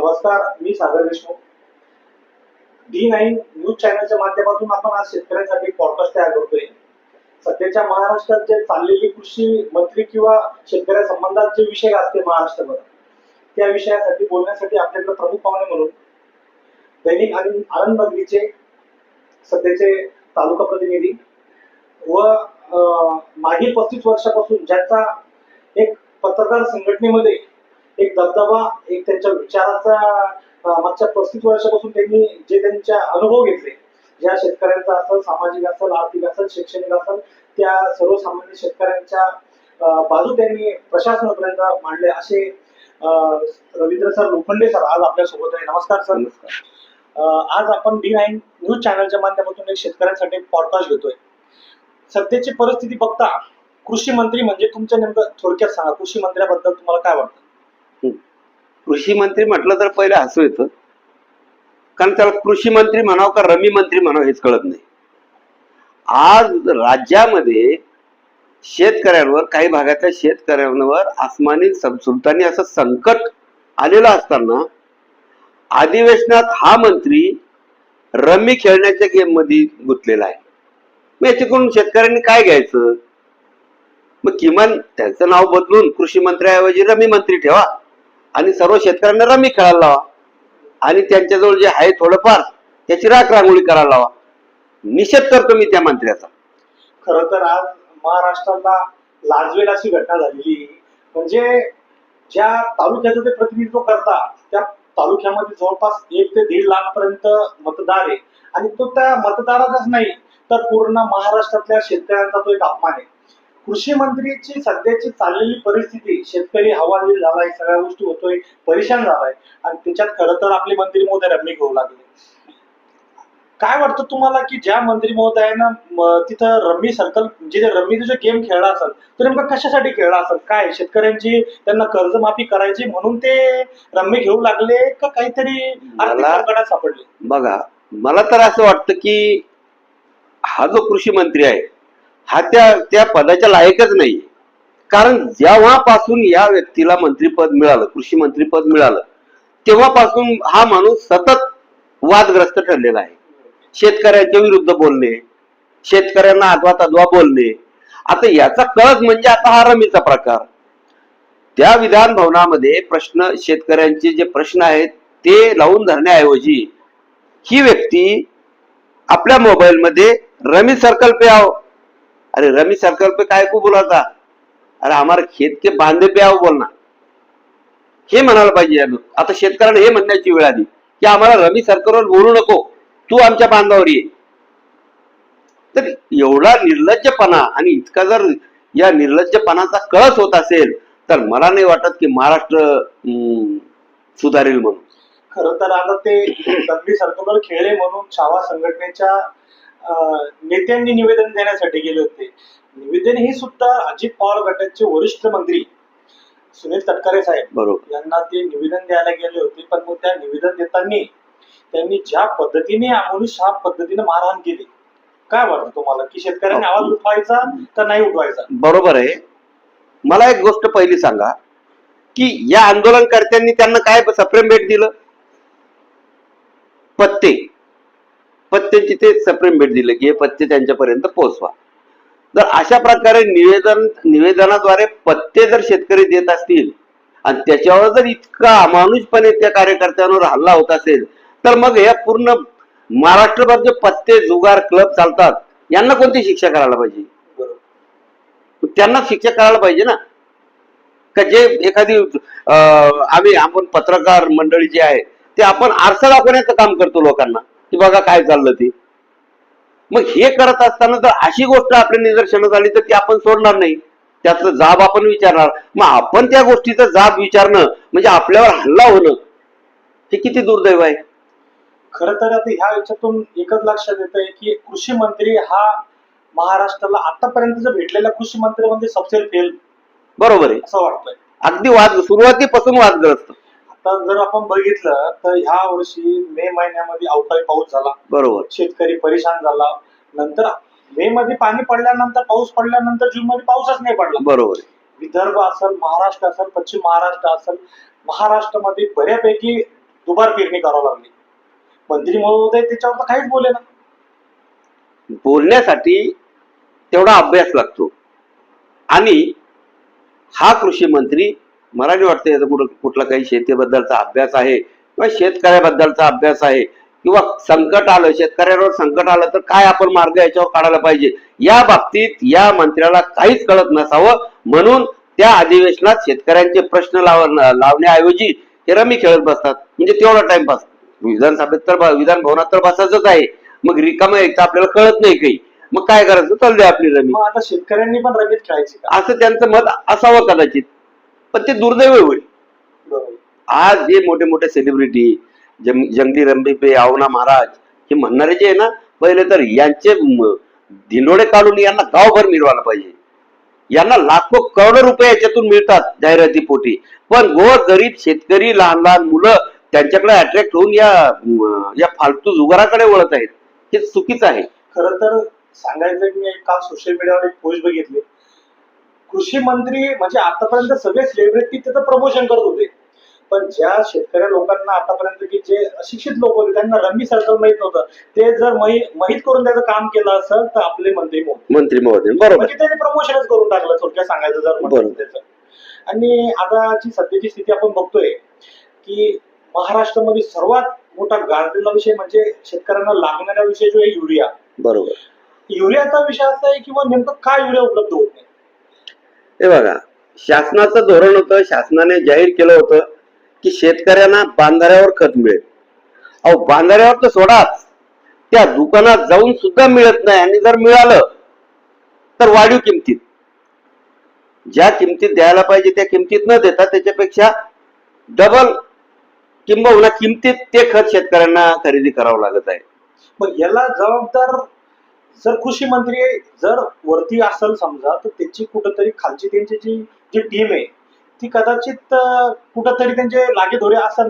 नमस्कार मी Sagar Deshmukh. D nine news चॅनलच्या माध्यमातून आपण आज शेतकऱ्यांसाठी पॉडकास्ट तयार करतोय. सध्याच्या महाराष्ट्रात जे चाललेली कृषी मंत्री किंवा शेतकऱ्या संबंधात जे विषय असते महाराष्ट्रभर त्या विषयासाठी बोलण्यासाठी आपल्याकडे प्रमुख पाहुणे म्हणून दैनिक आनंद आनंद सध्याचे तालुका प्रतिनिधी व अं, मागील पस्तीस वर्षापासून ज्याचा एक पत्रकार संघटनेमध्ये एक दबदबा एक त्यांच्या विचाराचा मागच्या पस्तीस वर्षापासून त्यांनी जे त्यांच्या अनुभव घेतले ज्या शेतकऱ्यांचा असेल सामाजिक असेल आर्थिक असेल शैक्षणिक असेल त्या सर्वसामान्य शेतकऱ्यांच्या बाजू त्यांनी प्रशासनापर्यंत मांडले असे रवींद्र सर लोखंडे सर आज आपल्यासोबत आहे नमस्कार सर. अं, आज आपण डी नाईन न्यूज चॅनलच्या माध्यमातून एक शेतकऱ्यांसाठी पॉडकास्ट घेतोय. सध्याची परिस्थिती बघता कृषी मंत्री म्हणजे तुमच्या नेमकं थोडक्यात सांगा कृषी मंत्र्याबद्दल तुम्हाला काय वाटतं? कृषी मंत्री म्हटलं तर पहिले हसू येतं. कारण त्याला कृषी मंत्री म्हणावं का रमी मंत्री म्हणावं हेच कळत नाही. आज राज्यामध्ये शेतकऱ्यांवर काही भागातल्या शेतकऱ्यांवर आसमानी सुलतानी असं संकट आलेलं असताना अधिवेशनात हा मंत्री रमी खेळण्याच्या गेममध्ये गुंतलेला आहे. मग याच्याकडून शेतकऱ्यांनी काय घ्यायचं? मग किमान त्यांचं नाव बदलून कृषी मंत्र्याऐवजी रमी मंत्री ठेवा. आणि सर्व शेतकऱ्यांना रमी खेळायला लावा. आणि त्यांच्याजवळ जे आहे थोडंफार त्याची राख रांगोळी करायला लावा. निषेध करतो मी त्या मंत्र्याचा. खर तर आज महाराष्ट्राला लाजवेल अशी घटना झालेली. म्हणजे ज्या तालुक्याचं ते प्रतिनिधित्व करतात त्या तालुक्यामध्ये जवळपास एक ते दीड लाख पर्यंत मतदार आहे. आणि तो त्या मतदाराचाच नाही तर पूर्ण महाराष्ट्रातल्या शेतकऱ्यांचा तो एक अपमान आहे. कृषी मंत्रीची सध्याची चाललेली परिस्थिती शेतकरी हवालदिल झालाय सगळ्या गोष्टी होतोय परेशान झालाय आणि त्याच्यात खरं तर आपले मंत्री महोदय रम्मी घेऊ लागले. काय वाटतं तुम्हाला की ज्या मंत्री महोदयानं तिथं रम्मी सर्कल जे रम्मी जो गेम खेळला असेल तो नेमका कशासाठी खेळला असेल? काय शेतकऱ्यांची त्यांना कर्जमाफी करायची म्हणून ते रम्मी घेऊ लागले का काहीतरी संकटात सापडले? बघा मला तर असं वाटतं की हा जो कृषी मंत्री आहे हा त्या त्या पदाच्या लायकच नाही. कारण जेव्हापासून या व्यक्तीला मंत्रीपद मिळालं कृषी मंत्रीपद मिळालं तेव्हापासून हा माणूस सतत वादग्रस्त ठरलेला आहे. शेतकऱ्यांच्या विरुद्ध बोलणे शेतकऱ्यांना आदवा तद्वा बोलणे. आता याचा कळस म्हणजे आता हा रमीचा प्रकार. त्या विधान भवनामध्ये प्रश्न शेतकऱ्यांचे जे प्रश्न आहेत ते लावून धरण्याऐवजी ही व्यक्ती आपल्या मोबाईलमध्ये रमी सर्कल पे आव अरे रमी सर्कल पे काय को बोला था अरे हमारे खेत के बांधे पे आओ बोलना. हे म्हणायला पाहिजे आता शेतकऱ्यांना हे म्हणण्याची वेळ आली. की आम्हाला रमी सरकारवर बोलू नको. तू आमच्या बांधावर ये. तर एवढा निर्लज्जपणा आणि इतका जर या निर्लज्जपणाचा कळस होत असेल तर मला नाही वाटत की महाराष्ट्र हम्म, सुधारेल म्हणून. खर तर आता ते रब्बी सर्कलवर खेळले म्हणून छावा संघटनेच्या नेत्यांनी निवेदन देण्यासाठी गेले होते. निवेदन हे सुद्धा अजित पवार गटाचे वरिष्ठ मंत्री सुनील तटकरे साहेब बरोबर. यांना ते निवेदन द्यायला गेले होते. पण मग त्या निवेदन देताना त्यांनी ज्या पद्धतीने अमानुष पद्धतीने मारहाण केली काय वाटतं तुम्हाला? की शेतकऱ्यांनी आवाज उठवायचा का नाही उठवायचा? बरोबर आहे. मला एक गोष्ट पहिली सांगा की या आंदोलनकर्त्यांनी त्यांना काय सप्रेम भेट दिलं? पत्ते. पत्त्याची ते सप्रेम भेट दिलं की हे पत्ते त्यांच्यापर्यंत पोहोचवा. जर अशा प्रकारे निवेदन निवेदनाद्वारे पत्ते जर शेतकरी देत असतील आणि त्याच्यावर जर इतका अमानुषपणे त्या कार्यकर्त्यांवर हल्ला होत असेल तर मग हे पूर्ण महाराष्ट्रभर जे पत्ते जुगार क्लब चालतात यांना कोणती शिक्षा करायला पाहिजे? त्यांना शिक्षा करायला पाहिजे ना. का जे एखादी आम्ही आपण पत्रकार मंडळी जे आहे ते आपण आरसा दाखवण्याचं काम करतो लोकांना. की बघा काय चाललं ते. मग हे करत असताना जर अशी गोष्ट आपल्या निदर्शनात आली तर ती आपण सोडणार नाही. त्याचं जाब आपण विचारणार. मग आपण त्या गोष्टीचा जाब विचारणं म्हणजे आपल्यावर हल्ला होणं हे किती दुर्दैव आहे? खर तर आता ह्या याच्यातून एकच लक्षात येत आहे की कृषी मंत्री हा महाराष्ट्राला आतापर्यंत भेटलेल्या कृषी मंत्र्यांमध्ये सबसे फेल. बरोबर आहे. असं वाटतंय. अगदी वाद सुरुवातीपासून वादग्रस्त. आता जर आपण बघितलं तर ह्या वर्षी मे महिन्यामध्ये अवकाळी पाऊस झाला. बरोबर. शेतकरी परेशान झाला. नंतर मे मध्ये पाणी पडल्यानंतर पाऊस पडल्यानंतर जून मध्ये पाऊसच नाही पडला. बरोबर. विदर्भ असेल महाराष्ट्र असेल पश्चिम महाराष्ट्र असेल महाराष्ट्रामध्ये बऱ्यापैकी दुबार पेरणी करावी लागली. मंत्री महोदय त्याच्यावर तर काहीच बोले ना. बोलण्यासाठी तेवढा अभ्यास लागतो. आणि हा कृषी मंत्री मला नाही वाटतं याचा कुठं कुठला काही शेतीबद्दलचा अभ्यास आहे किंवा शेतकऱ्याबद्दलचा अभ्यास आहे किंवा संकट आलं शेतकऱ्यावर संकट आलं तर काय आपण मार्ग याच्यावर काढायला पाहिजे? या बाबतीत या मंत्र्याला काहीच कळत नसावं. म्हणून त्या अधिवेशनात शेतकऱ्यांचे प्रश्न लाव लावण्याऐवजी ते रमी खेळत बसतात. म्हणजे तेवढा टाइमपास विधानसभेत तर विधान भवनात तर बसायचंच आहे. मग रिकामं यायचं आपल्याला कळत नाही काही. मग काय करायचं? चालू द्या आपली रमी. मग आता शेतकऱ्यांनी पण रमेत खेळायची असं त्यांचं मत असावं कदाचित. पण ते दुर्दैव होईल आज जे मोठे मोठे सेलिब्रिटी जंगली रंबीपे आवना महाराज हे म्हणणारे जे आहे ना पहिले तर यांचे म- धिंडोळे काढून यांना गावभर मिळवायला पाहिजे. यांना लाखो करोडो रुपये याच्यातून मिळतात जाहिराती पोटी. पण गोर गरीब शेतकरी लहान लहान मुलं त्यांच्याकडे अट्रॅक्ट होऊन या या फालतू जुगाराकडे वळत आहेत. हे चुकीचं आहे. खर तर सांगायचं मी काल सोशल मीडियावर एक पोस्ट बघितली. कृषी मंत्री म्हणजे आतापर्यंत सगळे सेलिब्रिटी त्याचं प्रमोशन करत होते. पण ज्या शेतकऱ्या लोकांना आतापर्यंत की जे अशिक्षित लोक होते त्यांना रमी सर्कल माहीत नव्हतं. ते जर माहि- माहीत करून त्याचं काम केलं असेल तर आपले मंत्री मंत्री महोदय बरोबर. म्हणजे त्यांनी प्रमोशनच करून टाकलं थोडक्यात सांगायचं जर. त्याचं. आणि आताची सध्याची स्थिती आपण बघतोय की महाराष्ट्रामध्ये सर्वात मोठा गाजलेला विषय म्हणजे शेतकऱ्यांना लागणारा विषय जो आहे युरिया. बरोबर. युरियाचा विषय असा आहे किंवा नेमकं काय युरिया उपलब्ध होत नाही? हे बघा शासनाचं धोरण होतं शासनाने जाहीर केलं होतं की शेतकऱ्यांना बांधाऱ्यावर खत मिळेल. अहो बांधाऱ्यावर तर सोडाच. त्या दुकानात जाऊन सुद्धा मिळत नाही आणि जर मिळालं तर वाढीव किमतीत. ज्या किमतीत द्यायला पाहिजे त्या किमतीत न देता त्याच्यापेक्षा डबल किंबहुना किमतीत ते खत शेतकऱ्यांना खरेदी करावं लागत आहे. मग याला जबाबदार जर कृषी मंत्री जर वरती असेल समजा तर त्याची कुठंतरी खालची त्यांची जी जी टीम आहे ती कदाचित कुठंतरी त्यांचे लागेधोरे असेल.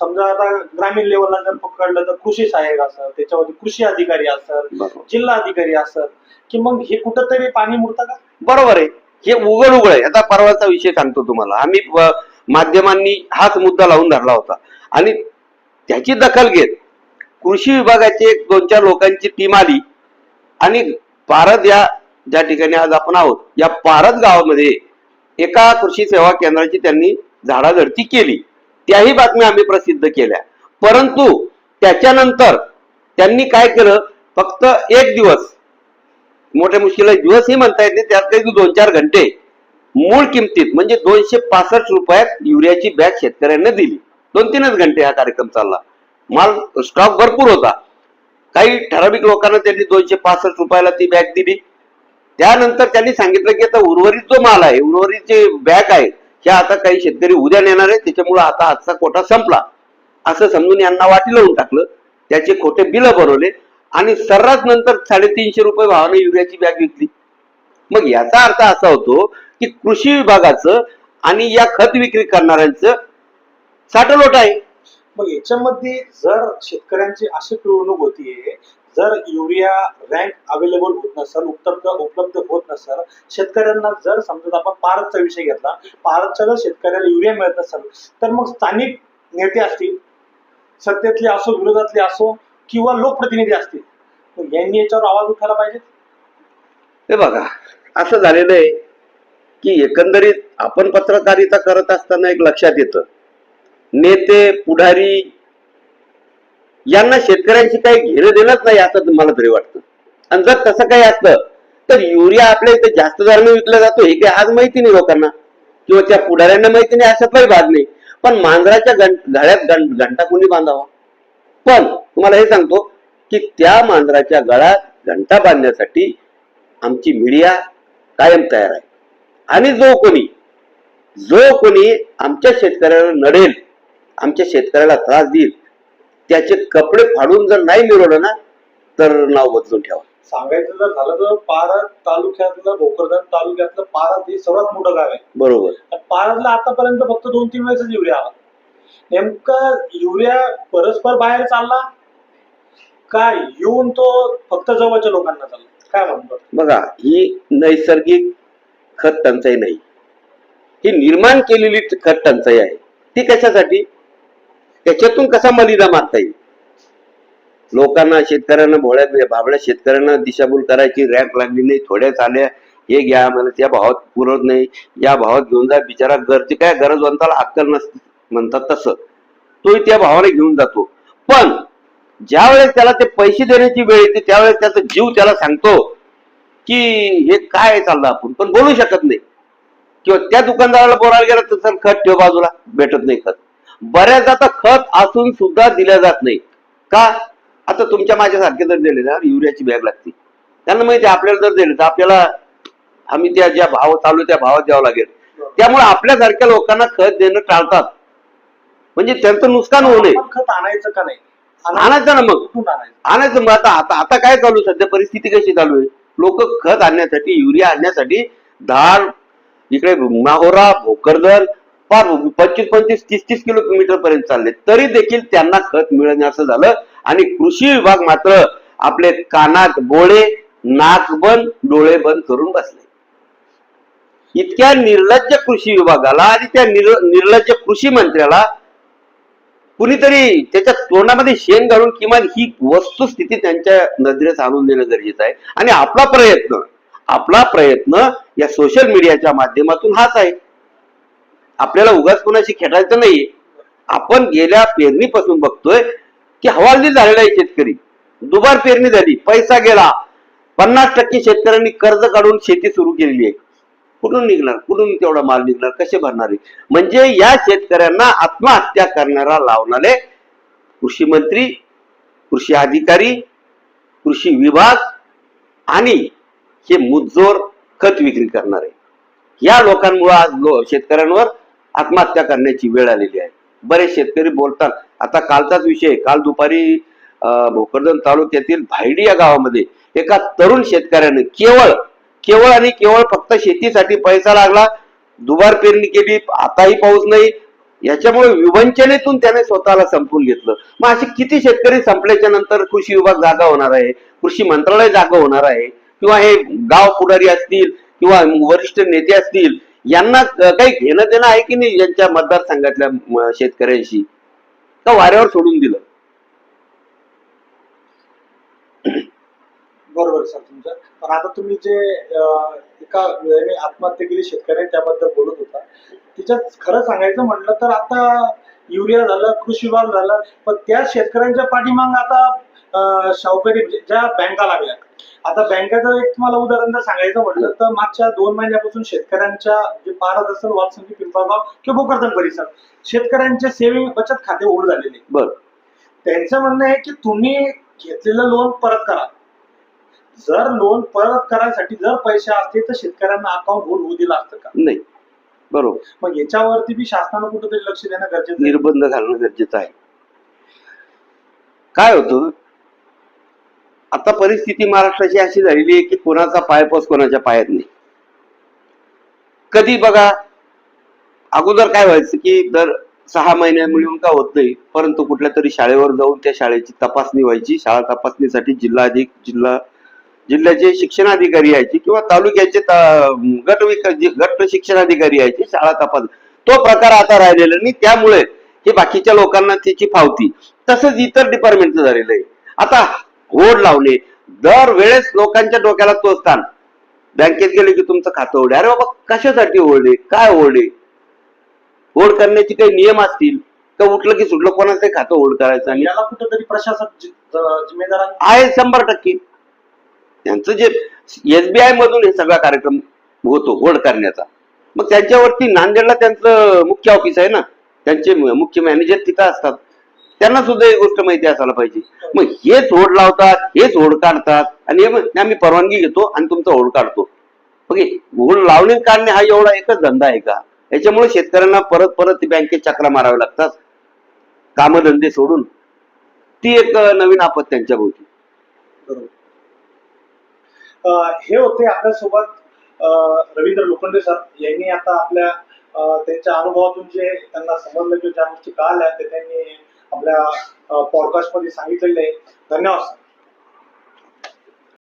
समजा आता ग्रामीण लेवलला जर पकडलं तर कृषी सहाय्यक असेल त्याच्यावरती कृषी अधिकारी असेल जिल्हा अधिकारी असेल की मग हे कुठंतरी पाणी मुरतं का? बरोबर आहे. हे उघड उघड आहे. आता परवाचा विषय सांगतो तुम्हाला. आम्ही माध्यमांनी हाच मुद्दा लावून धरला होता. आणि त्याची दखल घेत कृषी विभागाची एक दोन चार लोकांची टीम आली. आणि पारद या ज्या ठिकाणी आज आपण आहोत या पारद गावामध्ये एका कृषी सेवा केंद्राची त्यांनी झाडाझडती केली. त्याही बातम्या आम्ही प्रसिद्ध केल्या. परंतु त्याच्यानंतर त्यांनी काय केलं? फक्त एक दिवस मोठ्या मुश्किल दिवसही म्हणता येत नाही त्यात काही दोन चार घंटे मूळ किमतीत म्हणजे दोनशे पासष्ट रुपयात युरियाची बॅग शेतकऱ्यांना दिली. दोन तीनच घंटे हा कार्यक्रम चालला. माल स्टॉक भरपूर होता. काही ठराविक लोकांना त्यांनी दोनशे पासष्ट रुपयाला ती बॅग दिली. त्यानंतर त्यांनी सांगितलं की आता उर्वरित जो माल आहे उर्वरित जे बॅग आहे ह्या आता काही शेतकरी उद्या नेणार आहे त्याच्यामुळे आता आजचा कोटा संपला. असं समजून यांना वाटी लावून टाकलं. त्याचे खोटे बिलं बनवले आणि सर्रास नंतर साडेतीनशे रुपये भावाने युरियाची बॅग विकली. मग याचा अर्थ असा होतो की कृषी विभागाचं आणि या खत विक्री करणाऱ्यांचं साठलोट आहे. मग याच्यामध्ये जर शेतकऱ्यांची अशी पिळवणूक होतीये जर युरिया रँक अवेलेबल होत नसेल उपलब्ध उपलब्ध होत नसेल शेतकऱ्यांना जर समजा आपण पारदचा विषय घेतला पारदच्या जर शेतकऱ्याला युरिया मिळत नसेल तर मग स्थानिक नेते असतील सत्तेतले असो विरोधातले असो किंवा लोकप्रतिनिधी असतील यांनी याच्यावर आवाज उठायला पाहिजे हे बघा असं झालेलं आहे की एकंदरीत आपण पत्रकारिता करत असताना एक लक्षात येतं. नेते पुढारी यांना शेतकऱ्यांशी काही घेणं देणंच नाही असं मला तरी वाटतं. आणि जर तसं काही असतं तर युरिया आपल्या इथे जास्त दराने विकला जातो हे काही आज माहिती नाही लोकांना. किंवा त्या पुढाऱ्यांना माहिती नाही अशातलाही भाग नाही. पण मांजराच्या गळ्यात घंटा कोणी बांधावा? पण तुम्हाला हे सांगतो की त्या मांजराच्या गळ्यात घंटा बांधण्यासाठी आमची मीडिया कायम तयार आहे. आणि जो कोणी जो कोणी आमच्या शेतकऱ्याला नडेल आमच्या शेतकऱ्याला त्रास देईल. त्याचे कपडे फाडून जर नाही मिळवलं ना तर नाव बदलून ठेवा. सांगायचं जर झालं तर पारद तालुक्यातलं भोकरदन तालुक्यातलं पारद हे सर्वात मोठं गाव आहे. बरोबर. पारदला आतापर्यंत फक्त दोन तीन वेळेस युरिया आला. नेमकं युरिया परस्पर बाहेर चालला काय येऊन तो फक्त जवळच्या लोकांना चालला? काय म्हणतो? बघा ही नैसर्गिक खत टंचाई नाही. ही निर्माण केलेली खत टंचाई आहे. ती कशासाठी? त्याच्यातून कसा मलिदा मारता येईल? लोकांना शेतकऱ्यांना भोळ्या भाबड्या शेतकऱ्यांना दिशाभूल करायची रॅक लागली नाही थोड्याच आल्या हे घ्या मला त्या भावात पुरत नाही. या भावात घेऊन जा बिचारा गरजे काय गरजवंताला अक्कल नसते म्हणतात तसं. तोही त्या भावाला घेऊन जातो. पण ज्या वेळेस त्याला ते पैसे देण्याची वेळ येते त्यावेळेस त्याचा जीव त्याला सांगतो की हे काय चाललं आपण? पण बोलू शकत नाही. किंवा त्या दुकानदाराला बोलायला गेला तर खत ठेव बाजूला. भेटत नाही खत. बऱ्याच आता खत असून सुद्धा दिल्या जात नाही. का? आता तुमच्या माझ्यासारखे जर दिले ना युरियाची बॅग लागते. त्यांना माहिती आपल्याला जर दिले तर आपल्याला आम्ही त्या ज्या भाव चालू त्या भावात द्यावं लागेल. त्यामुळे आपल्यासारख्या लोकांना खत देणं टाळतात. म्हणजे त्यांचं नुकसान होऊ नये. खत आणायचं का नाही? आणायचं ना मग. आणायचं? आणायचं मग. आता आता आता काय चालू सध्या? परिस्थिती कशी चालू आहे? लोक खत आणण्यासाठी युरिया आणण्यासाठी धार इकडे माहोरा भोकरदन फार पंचवीस पंचवीस तीस तीस किलोमीटर पर्यंत चालले. तरी देखील त्यांना खत मिळणे असं झालं. आणि कृषी विभाग मात्र आपले कानात बोळे नाक बंद डोळे बंद करून बसले. इतक्या निर्लज्ज कृषी विभागाला आणि त्या निर- निर्लज्ज कृषी मंत्र्याला कुणीतरी त्याच्या तोंडामध्ये शेण घालून किमान ही वस्तुस्थिती त्यांच्या नजरेस आणून देणं गरजेचं आहे. आणि आपला प्रयत्न आपला प्रयत्न या सोशल मीडियाच्या माध्यमातून हाच आहे. आपल्याला उगाच कोणाशी खेळायचं नाही. आपण गेल्या पेरणीपासून बघतोय की हवालदिल झालेला आहे शेतकरी. दुबार पेरणी झाली पैसा गेला. पन्नास टक्के शेतकऱ्यांनी कर्ज काढून शेती सुरू केलेली आहे. कुठून निघणार? कुठून तेवढा माल निघणार? कसे भरणार आहे? म्हणजे या शेतकऱ्यांना आत्महत्या करणारा लावणारे कृषी मंत्री कृषी अधिकारी कृषी विभाग आणि हे मुजोर खत विक्री करणारे. या लोकांमुळे आज लो- शेतकऱ्यांवर आत्महत्या करण्याची वेळ आलेली आहे. बरेच शेतकरी बोलतात आता कालचाच विषय काल दुपारी भोकरदन तालुक्यातील भायडी या गावामध्ये एका तरुण शेतकऱ्याने केवळ केवळ आणि केवळ फक्त शेतीसाठी पैसा लागला. दुबार पेरणी केली आताही पाऊस नाही. याच्यामुळे विवंचनेतून त्याने स्वतःला संपून घेतलं. मग असे किती शेतकरी संपल्याच्या नंतर कृषी विभाग जागा होणार आहे? कृषी मंत्रालय जागा होणार आहे? किंवा हे गाव पुढारी असतील किंवा वरिष्ठ नेते असतील यांना काही घेणं देणं आहे की नाही यांच्या मतदारसंघातल्या शेतकऱ्यांशी? का वाऱ्यावर सोडून दिलं? बरोबर सर तुमचं. पण आता तुम्ही जे अं, एका वेळेने आत्महत्या केली शेतकऱ्यांनी त्याबद्दल बोलत होता तिच्यात खरं सांगायचं म्हटलं तर आता युरिया झालं कृषी विभाग झालं पण त्या शेतकऱ्यांच्या पाठीमाग आता शाहूकारी ज्या बँका लागल्या. आता बँकेचं एक तुम्हाला उदाहरण जर सांगायचं म्हटलं तर मागच्या दोन महिन्यापासून शेतकऱ्यांच्या जे पारद असेल वालसंगी पिंपळगाव किंवा भोकरदन परिसर शेतकऱ्यांचे सेविंग बचत खाते उघड झालेले. बर. त्यांचं म्हणणं आहे की तुम्ही घेतलेलं लोन परत करा. जर लोन परत करायसाठी जर पैसे असते तर शेतकऱ्यांना अकाउंट होल्ड होऊ दिलं असतं का? नाही. बरोबर. मग याच्यावरती बी शासनानं कुठेतरी लक्ष देणं गरजेचं. निर्बंध घालणं गरजेचं आहे. काय होतं? आता परिस्थिती महाराष्ट्राची अशी झालेली आहे की कोणाचा पायपास कोणाच्या पायात नाही. कधी बघा अगोदर काय व्हायचं की दर सहा महिन्या मिळून का होत नाही परंतु कुठल्या तरी शाळेवर जाऊन त्या शाळेची तपासणी व्हायची. शाळा तपासणीसाठी जिल्हा अधिक जिल्हा जिल्ह्याचे शिक्षणाधिकारी यायचे किंवा तालुक्याचे गट विकास गट शिक्षणाधिकारी यायचे शाळा तपास तो प्रकार आता राहिलेला नाही. त्यामुळे हे बाकीच्या लोकांना त्याची फावती. तसंच इतर डिपार्टमेंटचं झालेलं आहे. आता होड लावणे दर वेळेस लोकांच्या डोक्याला तो स्थान. बँकेत गेले की तुमचं खातं ओढे अरे बाबा कशासाठी ओढे काय ओढे होड करण्याचे काही नियम असतील? का उठलं की सुटलं कोणाचं खातं होल्ड करायचं आणि याला कुठेतरी प्रशासक जिम्मेदार आहे. शंभर टक्के. त्यांचं जे एसबीआय मधून हे सगळा कार्यक्रम होतो होल्ड करण्याचा. मग त्यांच्यावरती नांदेडला त्यांचं मुख्य ऑफिस आहे ना? त्यांचे मुख्य मॅनेजर तिथं असतात. त्यांना सुद्धा ही गोष्ट माहिती असायला पाहिजे. मग हेच होड लावतात हेच होड काढतात आणि हे आम्ही परवानगी घेतो आणि तुमचा होड काढतो. ओके? होड लावणे काढणे हा एवढा एकच धंदा आहे का? याच्यामुळे शेतकऱ्यांना परत परत बँकेत चक्रा माराव्या लागतात. कामधंदे सोडून. ती एक नवीन आपत त्यांच्या भोवती हे होते आपल्यासोबत रवींद्र लोखंडे सर. यांनी आता आपल्या त्यांच्या अनुभवातून जे त्यांना समजलं किंवा ज्या गोष्टी कळाल्या ते त्यांनी आपल्या पॉडकास्टमध्ये सांगितलेले आहे. धन्यवाद